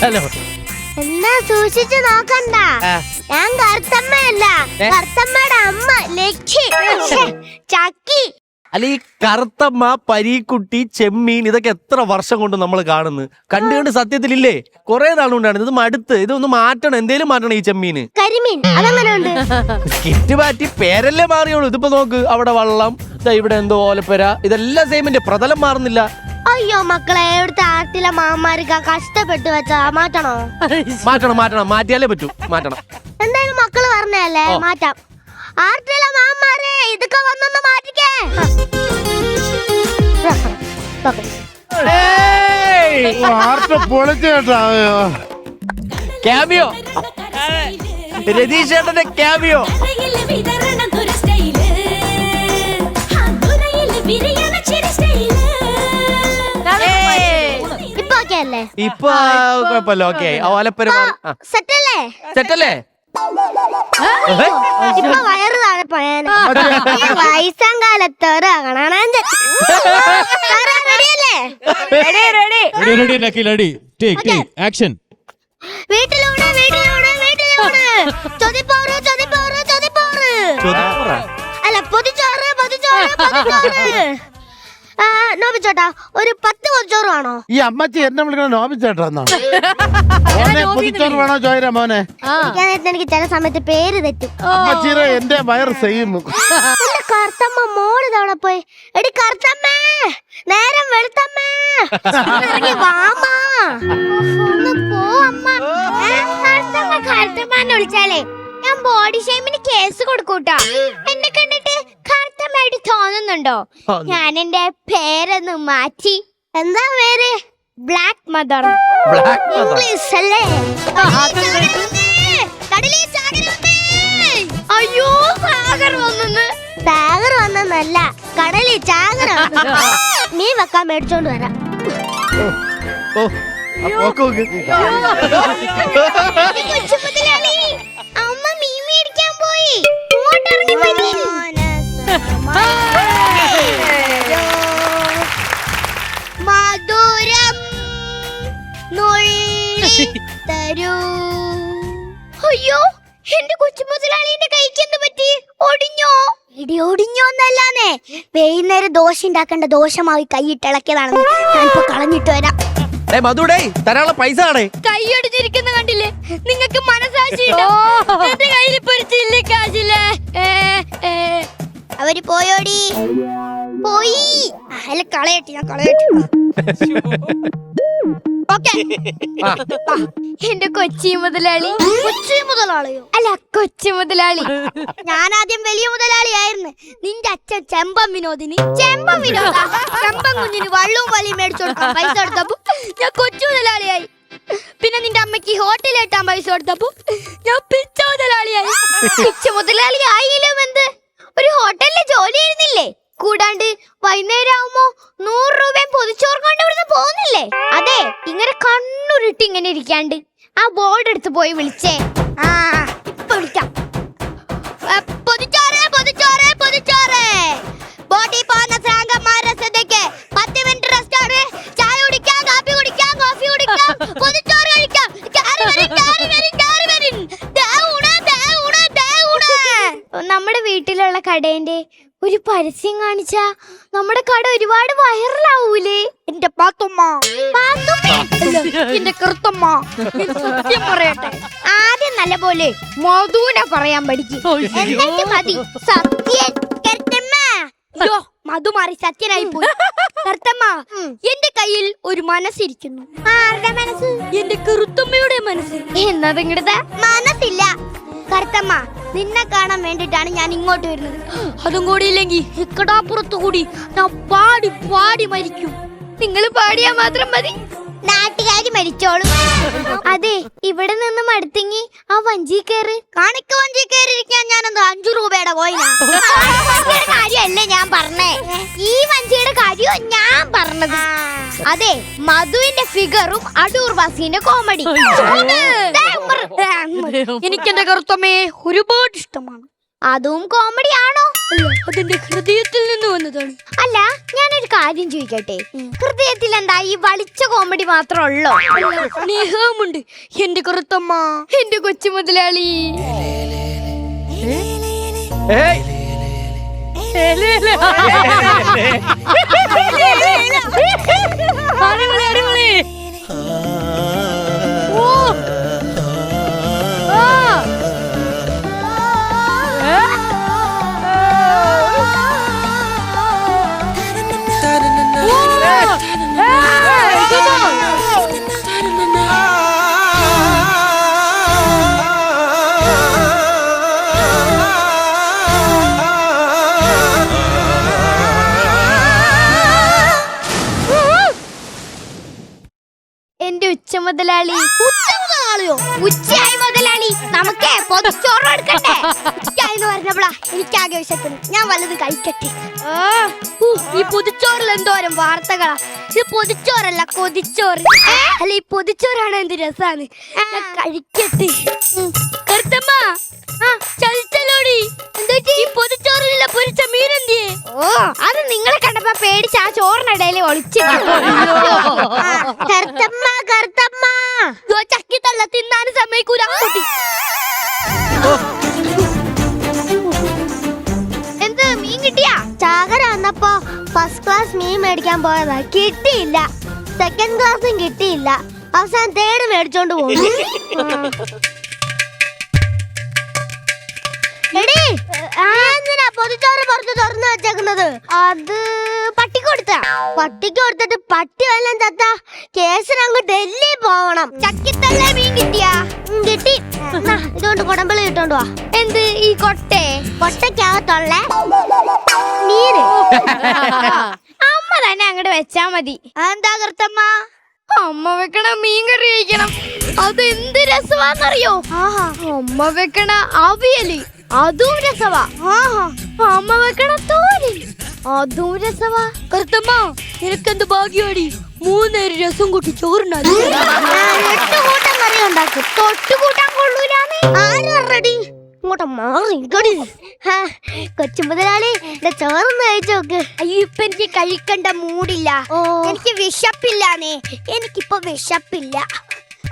Hello എന്നാ സൂക്ഷിച്ചു നോക്കണ്ട. ഞാൻ കറുത്തമ്മയല്ല? കറുത്തമ്മയുടെ അമ്മ ലക്ഷ്മി. ചക്കി. അല്ല ഈ കറുത്തമ്മ പരീക്കുട്ടി ചെമ്മീൻ ഇതൊക്കെ എത്ര വർഷം കൊണ്ട് നമ്മൾ കാണുന്നു? കണ്ടു കണ്ട് സത്യത്തിലില്ലേ? കുറെ നാളുകൊണ്ടാണ് ഇത് മടുത്ത് ഇതൊന്ന് മാറ്റണം. എന്തേലും മാറ്റണം ഈ ചെമ്മീന്. കരിമീൻ. അതങ്ങനെ ഉണ്ട് കിറ്റ് മാറ്റി പേരല്ലേ മാറിയുള്ളൂ. ഇതിപ്പോ നോക്ക് അവിടെ വള്ളം ഇവിടെ എന്തോ ഓലപ്പര. ഇതെല്ലാം സെയിമിന്റെ പ്രതലം മാറുന്നില്ല. അയ്യോ മക്കളെ ഇവിടുത്തെ ആട്ടിലെ മാമാർക്ക് കഷ്ടപ്പെട്ട് വെച്ചാ മാറ്റണോ? മാറ്റണം മാറ്റണം. മാറ്റിയാലേ പറ്റൂ. മാറ്റണം. എന്തായാലും മക്കൾ പറഞ്ഞല്ലേ. മാറ്റാം. ഇതൊക്കെ വന്നൊന്ന് മാറ്റിക്കേ. ക്യാമിയോ? രതീഷ് ചേട്ടന്റെ ക്യാമിയോ? ഇപ്പൊ കുഴപ്പമില്ല ഓക്കെ ഓലപ്പര സെറ്റല്ലേ സെറ്റ് അല്ലേ? സെറ്റല്ലേ ഇപ്പൊ വയറ് താഴെ പോയാൽ ഈ വയസ്സാം കാലത്ത് റെഡിയല്ലേ? Ready ready. ready ready lucky ready take take. Action. വീട്ടിലൂടെ വീട്ടിലൂടെ വീട്ടിലൂടെ. ചൊതിപ്പോറ് ചൊതിപ്പോറ്. ചൊതിപ്പോറ്? അല്ല പൊതിച്ചോറ് പൊതിച്ചോറ് പൊതിച്ചോറ്. നോബിച്ചോട്ടാ ഒരു പത്ത് പൊതിച്ചോറ് വേണോ? ഈ അമ്മച്ചി എന്നെ വിളിക്കണ നോബിച്ചേട്ടാന്നാ മോനെ പുതിച്ചോറ് വേണോ ചോയര മോനെ? ഞാൻ എനിക്ക് ചില സമയത്ത് പേര് തെറ്റും. അമ്മച്ചിയുടെ എന്റെ വയറ് സെയിം എന്റെ കറുത്തമ്മ മോൾ തവണ പോയി. എടി കറുത്തമ്മേ നേരം വെളുത്തമ്മേ. ഇറങ്ങി വാമ്മാ. ഒന്ന് പോ അമ്മ. ഏ, കറുത്തമ്മ കറുത്തമ്മന്ന് വിളിച്ചാലേ ഞാൻ ബോഡി ഷെയ്മിന് കേസ് കൊടുക്കൂട്ടാ. എന്നെ കറുത്തമ്മയായിട്ട് തോന്നുന്നുണ്ടോ? ഞാൻ എന്റെ പേരൊന്ന് മാറ്റി. എന്താ പേര്? Black mother black mother English അല്ലേ? കടലിൽ സാഗർ വന്നേ. അയ്യോ സാഗർ വന്നെന്ന്. സാഗർ വന്നെന്നല്ല കടലിൽ വന്നു. മീൻ വെക്കാൻ മേടിച്ചോണ്ട് വരാം. ഓ നോക്ക്. കൊച്ചു മുതലാളിന്റെ കൈക്ക് എന്ത് പറ്റി. ഒടിഞ്ഞോ? ഇടി ഒടിഞ്ഞോന്നല്ലാന്നേ വൈകുന്നേരം ദോശ ഉണ്ടാക്കേണ്ട ദോശമാവി കൈയിട്ടിളക്കിയതാണെന്ന് ഞാനിപ്പോ കളഞ്ഞിട്ട് വരാം. മധുടേ തരാനുള്ള പൈസ ആണേ. കൈയൊടിഞ്ഞിരിക്കുന്ന കണ്ടില്ലേ? നിങ്ങൾക്ക് മനസാക്ഷിയുണ്ടോ എന്റെ കയ്യിൽ ഇപ്പൊ ഒരു ചില്ലി കാശില്ലേ? അവർ പോയോടി പോയി. അല്ല കളയട്ടെ ഞാൻ കളയട്ടെ. എന്റെ കൊച്ചി മുതലാളി. കൊച്ചി മുതലാളിയോ? അല്ല കൊച്ചി മുതലാളി. ഞാൻ ആദ്യം വലിയ മുതലാളിയായിരുന്നു. നിന്റെ അച്ഛൻ ചെമ്പം വിനോദിനി. ചെമ്പം വിനോദ. ചെമ്പം കുഞ്ഞിന് വള്ളവും വലിയും മേടിച്ചു കൊടുക്കാം പൈസ കൊടുത്തപ്പോ ഞാൻ കൊച്ചു മുതലാളിയായി. പിന്നെ നിന്റെ അമ്മയ്ക്ക് ഹോട്ടലിൽ എട്ടാൻ പൈസ കൊടുത്തപ്പോ ഞാൻ പിച്ച മുതലാളിയായി. പിച്ച മുതലാളി ആയില്ലോ എന്ത് ഒരു ഹോട്ടലിൽ ജോലി ചെയ്യുന്നില്ലേ? കൂടാണ്ട് വൈകുന്നേരം ആവുമ്പോ നൂറ് രൂപയും പൊതിച്ചോറ് കൊണ്ട് ഇവിടുന്ന് പോകുന്നില്ലേ? അതെ ഇങ്ങനെ കണ്ണുരുട്ടി ഇങ്ങനെ ഇരിക്കാണ്ട്. ആ ബോർഡ് എടുത്ത് പോയി വിളിച്ചേ. ആ ഇപ്പൊ വിളിക്കാം. പൊതിച്ചോറ് പോകുന്ന പരസ്യം കാണിച്ച നമ്മുടെ കട ഒരുപാട് വൈറലാവൂലേ? എന്റെ പാത്തുമ്മ. എന്റെ കറുത്തമ്മ. ഞാൻ സത്യം പറയട്ടെ. ആദ്യം നല്ല പോലെ മധുവിനെ പറയാൻ പഠിക്കും. എന്നിട്ട് മതി. അയ്യോ. മധു മാറി സത്യനായി പോയി കറുത്തമ്മ എന്റെ കയ്യിൽ ഒരു മനസ്സിരിക്കുന്നു. ആരുടെ മനസ്സ്? എന്റെ കൃത്തമ്മയുടെ മനസ്സ്. എന്നതെങ്കിടത്തെ മനസ്സില്ല. നിന്നെ കാണാൻ വേണ്ടിട്ടാണ് ഞാൻ ഇങ്ങോട്ട് വരുന്നത്. അതും കൂടി ഇല്ലെങ്കിൽ ഇക്കടാപ്പുറത്തു കൂടി ഞാൻ പാടി പാടി മരിക്കും. നിങ്ങൾ പാടിയാ മാത്രം മതി. നാട്ടുകാരി മരിച്ചോളും. അതെ ഇവിടെ നിന്ന് മടുത്തെങ്കി ആ വഞ്ചി കയറി. കാണിക്ക വഞ്ചി കയറിയിരിക്കാൻ ഞാൻ എന്താ അഞ്ചു രൂപയുടെ കോയിനാ. കാര്യവും ഞാൻ പറഞ്ഞത്. അതെ മധുവിന്റെ ഫിഗറും അടൂർ ബാസിന്റെ കോമഡി എനിക്ക് എന്റെ കറുത്തമ്മേ ഒരുപാട് ഇഷ്ടമാണ്. അതും കോമഡി ആണോ? അതിന്റെ ഹൃദയത്തിൽ നിന്ന് വന്നതാണ്. അല്ല ഞാനൊരു കാര്യം ചോദിക്കട്ടെ. ഹൃദയത്തിൽ എന്താ ഈ വളിച്ച കോമഡി മാത്രം ഉള്ളോ? സ്നേഹമുണ്ട്. എന്റെ കറുത്തമ്മ എന്റെ കൊച്ചു മുതലാളി. ഏയ് അടിപൊളി അടിപൊളി എന്റെ മുതലാളി? ഉച്ച ഉച്ചയായി മുതലാളി. നമുക്കേ പൊതിച്ചോറ് എടുക്കണ്ടേ ഉച്ചയായി എന്ന് പറഞ്ഞപ്പോഴാ എനിക്കാകെ വിശക്കുന്നു. ഞാൻ വല്ലത് കഴിക്കട്ടെ. ഈ പൊതിച്ചോറിൽ എന്തോരം വാർത്തകളാ. ഇത് പൊതിച്ചോറല്ല കൊതിച്ചോറ്. അല്ല ഈ പൊതിച്ചോറാണ് എന്ത് രസാണ് കഴിക്കട്ടെ. കറുത്തമ്മ. ചലിച്ചലോടി ഈ പൊതിച്ചോറിലുള്ള പൊരിച്ച മീനെന്തിയെ ഓ. അത് നിങ്ങളെ കണ്ടപ്പോ പേടിച്ച് ആ ചോറിനിടയിൽ ഒളിച്ചു കറുത്തമ്മ കറുത്തമ്മ. ചക്കി തള്ള തിന്നാനും സമ്മതിക്കൂല. കുട്ടി. എന്ത് മീൻ കിട്ടിയാ? ചാകര വന്നപ്പോ ഫസ്റ്റ് ക്ലാസ് മീൻ മേടിക്കാൻ പോയതാ. കിട്ടിയില്ല. സെക്കൻഡ് ക്ലാസ്സും കിട്ടിയില്ല. അവസാനം തേർഡ് മേടിച്ചോണ്ട് പോകും എന്തിനാ പറഞ്ഞു തുറന്നു വെച്ചേക്കുന്നത്. അത് പട്ടിക്ക് കൊടുത്ത പട്ടിക്ക് കൊടുത്തിട്ട് പട്ടി വല്ലതും ചത്ത കേസിന് അങ്ങ് ഡൽഹി പോവണം. ചക്കിത്തള്ള മീൻ കിട്ടിയാ? കിട്ടി. ഇതുകൊണ്ട് കുടമ്പളി കിട്ടോണ്ട് വാ. എന്ത് ഈ കൊട്ടെ? കൊട്ടക്കകത്തുള്ള മീന് അമ്മ തന്നെ അങ്ങോട്ട് വെച്ചാ മതി. എന്താ കൃത്തമ്മ? അമ്മ വെക്കണ മീൻ കറി കഴിക്കണം. അത് എന്ത് രസമാണെന്നറിയോ അമ്മ വെക്കണ അവിയൽ. അതും രസവാ. അമ്മ വെക്കണ തോരൻ അതും രസവാ. കറുത്തമ്മ നിനക്കെന്ത് ഭാഗ്യമാടി മൂന്നേര് രസം കൂട്ടി ചോറുണ്ടാകും എട്ട് കൂട്ടം കറി ഉണ്ടാക്കും. തൊട്ട് കൂട്ടാൻ കൊള്ളൂലാന്ന്. ആര് ഇങ്ങോട്ട് മാറി ഇങ്ങോട്ട് കൊച്ചു മുതലാളി എന്റെ ചോറൊന്ന് കഴിച്ചു നോക്ക്. അയ്യോ ഇപ്പൊ എനിക്ക് കഴിക്കണ്ട മൂടില്ല. എനിക്ക് വിശപ്പില്ലാന്നേ. എനിക്കിപ്പോ വിശപ്പില്ല.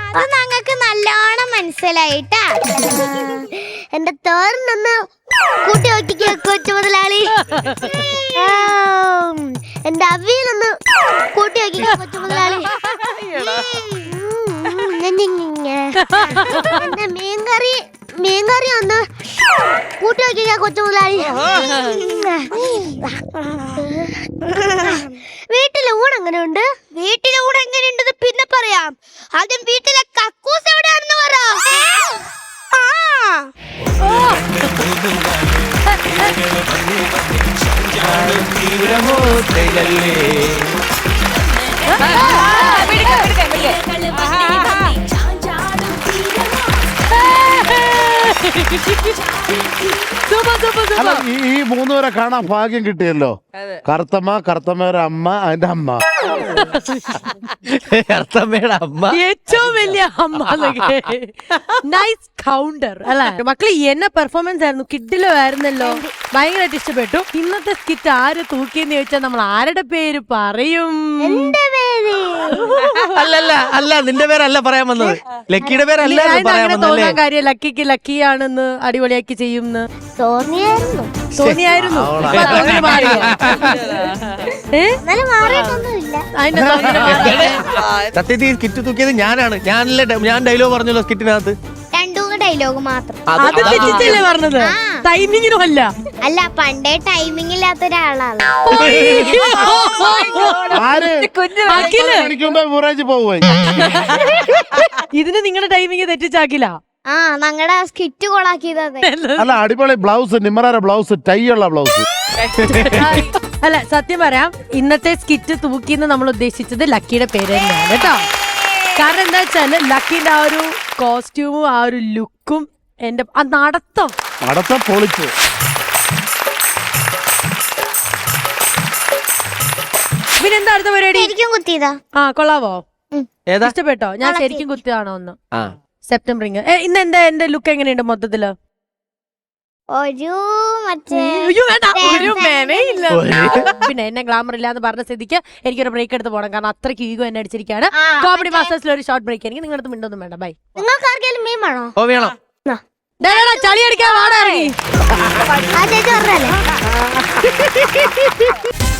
അത് ഞങ്ങൾക്ക് നല്ലോണം മനസ്സിലായിട്ടാ. എന്റെ തോരനൊന്ന് കൂട്ടി നോക്കിക്കോ കൊച്ചു മുതലാളി. എന്റെ അവിയലൊന്ന് കൂട്ടി നോക്കിക്കോ കൊച്ചു മുതലാളി. എന്റെ മീൻകറി മീൻകറി ഒന്ന് കൂട്ടി നോക്കിക്കോ കൊച്ചു മുതലാളി. അല്ല ഈ ഈ മൂന്നുപേരെ കാണാൻ ഭാഗ്യം കിട്ടിയല്ലോ. കറുത്തമ്മ കറുത്തമ്മയുടെ അമ്മ അതിന്റെ അമ്മ. കറുത്തമ്മയുടെ അമ്മ. ഏറ്റവും വലിയ അമ്മ നൈസ് കൗണ്ടർ അല്ല? മക്കളെ എന്നെ പെർഫോമൻസ് ആയിരുന്നു. കിഡിലോ ആയിരുന്നല്ലോ. ഭയങ്കരമായിട്ട് ഇഷ്ടപ്പെട്ടു. ഇന്നത്തെ സ്കിറ്റ് ആര് തൂക്കിയെന്ന് ചോദിച്ചാൽ നമ്മൾ ആരുടെ പേര് പറയും? അല്ലല്ല അല്ല നിന്റെ പേരല്ല പറയാൻ വന്നത്. ലക്കിയുടെ പേരല്ല പറയാൻ വന്നല്ലേ കാര്യം ലക്കിക്ക് ലക്കിയാണെന്ന് അടിപൊളിയാക്കി ചെയ്യുമെന്ന് തോന്നിയായിരുന്നു തോന്നിയായിരുന്നു? സത്യത്തിൽ സ്കിറ്റ് തൂക്കിയത് ഞാനാണ്. ഞാനല്ലേ ഞാൻ ഡയലോഗ് പറഞ്ഞല്ലോ സ്കിറ്റിനകത്ത് ഡയലോഗ് മാത്രം. അത് അത് തെറ്റിച്ചല്ലേ പറഞ്ഞത്? ടൈമിങ്ങിനും അല്ല. അല്ല പണ്ടേ ടൈമിംഗ് ഇല്ലാത്ത ഒരാളാണ് അഖിൽ ഇതിന് നിങ്ങളുടെ ടൈമിങ് തെറ്റിച്ചാക്കില്ല? ആ ഞങ്ങളുടെ സ്കിറ്റ് കൊളാക്കിയത് അല്ല. അടിപൊളി ബ്ലൗസ് നിമ്മറാര ബ്ലൗസ് ടൈ ഉള്ള ബ്ലൗസ് അല്ല സത്യം പറയാം ഇന്നത്തെ സ്കിറ്റ് തൂക്കിന്ന് നമ്മൾ ഉദ്ദേശിച്ചത് ലക്കിയുടെ പേര് തന്നെയാണ് കേട്ടോ. കാരണം എന്താ വെച്ചാൽ ലക്കിന്റെ ആ ഒരു കോസ്റ്റ്യൂമും ആ ഒരു ലുക്കും എന്റെ ആ നടത്തം. നടത്തം പൊളിച്ചു. പിന്നെ എന്താ അടുത്ത പരിപാടി? ശരിക്കും കുത്തിയതാ. ആ കൊള്ളാവോ? ഏതാ ഇഷ്ടപ്പെട്ടോ? ഞാൻ ശരിക്കും കുത്തിയാണോ ഒന്ന്? ആ. സെപ്റ്റംബർ ഇന്ന് എന്താ എന്റെ ലുക്ക് എങ്ങനെയുണ്ട് മൊത്തത്തിൽ? ഒരു മറ്റേ അയ്യോ, വേണ്ട. ഒരു മെനയില്ല. പിന്നെ എന്നെ ഗ്ലാമർ ഇല്ലാന്ന് പറഞ്ഞ സ്ഥിതിക്ക് എനിക്കൊരു ബ്രേക്ക് എടുത്ത് പോകണം കാരണം അത്രയ്ക്ക് ഈഗോ എന്നെ അടിച്ചിരിക്കുകയാണ് കോമഡി മാസ്റ്റേഴ്സിൽ ഒരു ഷോർട്ട് ബ്രേക്ക് എനിക്ക് നിങ്ങളുടെ മിണ്ടൊന്നും വേണ്ട. ബൈ നിങ്ങൾക്ക് ആർക്കെങ്കിലും മീൻ വേണോ? ഓ വേണം. ചളി അടിക്കാൻ വാടാ ഇറങ്ങി.